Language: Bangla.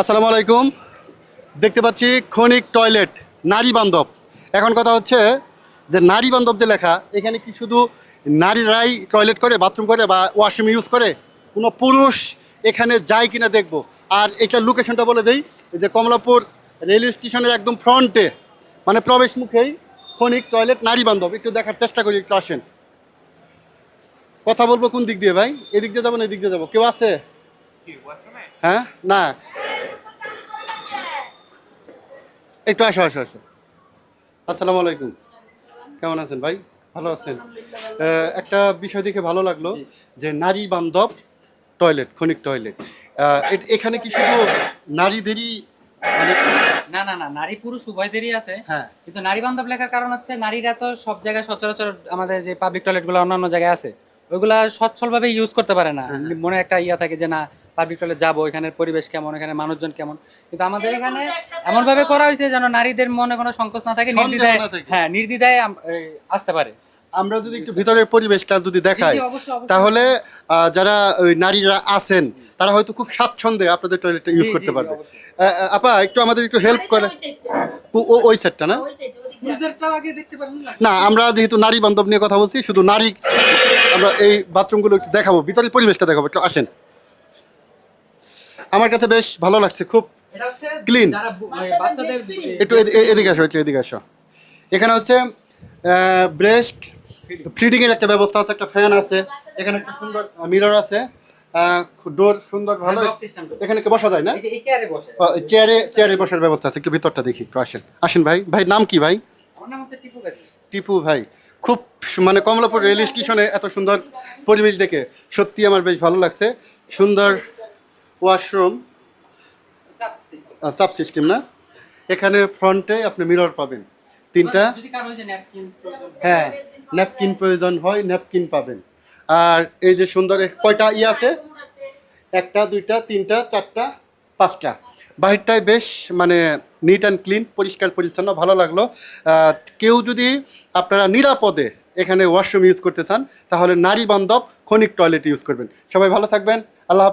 আসসালামু আলাইকুম। দেখতে পাচ্ছি খনিক টয়লেট নারী বান্ধব। এখন কথা হচ্ছে যে নারী বান্ধব যে লেখা এখানে কি শুধু নারীরাই টয়লেট করে বাথরুম করে বা ওয়াশরুম ইউজ করে? কোনো পুরুষ এখানে যায় কিনা দেখব। আর এটা লোকেশনটা বলে দেই যে কমলাপুর রেলওয়ে স্টেশনের একদম ফ্রন্টে মানে প্রবেশ মুখেই খনিক টয়লেট নারী বান্ধব। একটু দেখার চেষ্টা করি একটু আসেন। কথা বলব কোন দিক দিয়ে ভাই? এদিক দিয়ে যাব না এদিক দিয়ে যাব? কেউ আছে? হ্যাঁ? না। একটু আসো আসো আসো। আসসালামু আলাইকুম। কেমন আছেন ভাই? ভালো আছেন? একটা বিষয় দেখে ভালো লাগল যে নারী বান্ধব টয়লেট খনিক টয়লেট। এখানে কি শুধু নারীদেরই মানে না না না নারী পুরুষ উভয়দেরই আছে। হ্যাঁ। কিন্তু নারী বান্ধব লেখার কারণ হচ্ছে নারীরা তো সব জায়গায় সচরাচর আমাদের যে পাবলিক টয়লেটগুলো অন্যান্য জায়গায় আছে। ওইগুলা সচ্ছলভাবে ইউজ করতে পারে না। মনে একটা ইয়া থাকে যে না পাবলিক টয়লেট যাব এখানের পরিবেশ কেমন এখানে মানুষজন কেমন? কিন্তু আমাদের এখানে এমন ভাবে করা হয়েছে যেন নারীদের মনে কোনো সংকোচ না থাকে নির্দ্বিধায় হ্যাঁ নির্দ্বিধায় আসতে পারে। আমরা যদি একটু ভিতরের পরিবেশটা যদি দেখাই। তাহলে যারা ওই নারীরা আছেন তারা হয়তো খুব স্বাচ্ছন্দ্যে আপনাদের টয়লেটটা ইউজ করতে পারবে। আপা একটু আমাদের একটু হেল্প করে ওই সেটটা না? নিজেরটাও আগে দেখতে পারেন না? না আমরা যেহেতু নারী বান্ধব নিয়ে কথা বলছি শুধু নারী আমরা এই বাথরুমগুলো একটু দেখাবো। ভিতরের পরিবেশটা দেখাবো। একটু আসেন। আমার কাছে বেশ ভালো লাগছে খুব এটা হচ্ছে Clean. যারা বু- এই বাচ্চাদের একটু এদিকে আসো একটু এদিকে আসো। এখানে হচ্ছে ব্রেস্ট ফিডিং এর একটা ব্যবস্থা আছে একটা ফ্যান আছে। এখানে একটা সুন্দর মিরর আছে। ডোর সুন্দর ভালো। এখানে কি বসা যায় না? এই যে এই চেয়ারে চেয়ারে চেয়ারে বসার ব্যবস্থা আছে। একটু ভিতরটা দেখি একটু আসেন। আসেন ভাই। ভাই নাম কি ভাই? আমার নাম হচ্ছে টিপু ভাই। খুব মানে কমলাপুর রেল স্টেশনে এত সুন্দর পরিবেশ দেখে সত্যি আমার বেশ ভালো লাগছে। সুন্দর ওয়াশরুম সাব সিস্টেম না। এখানে ফ্রন্টে আপনি মিরর পাবেন। তিনটা। হ্যাঁ ন্যাপকিন প্রয়োজন হয় ন্যাপকিন পাবেন। আর এই যে সুন্দর কয়টা ই আছে? একটা, দুইটা, তিনটা, চারটা, পাঁচটা। বাহিরটায় বেশ মানে নিট অ্যান্ড ক্লিন পরিষ্কার, পরিচ্ছন্ন, ভালো লাগল। কেউ যদি আপনারা নিরাপদে এখানে ওয়াশরুম ইউজ করতে চান, তাহলে নারী বান্ধব ক্ষণিক টয়লেট ইউজ করবেন। সবাই ভালো থাকবেন, আল্লাহ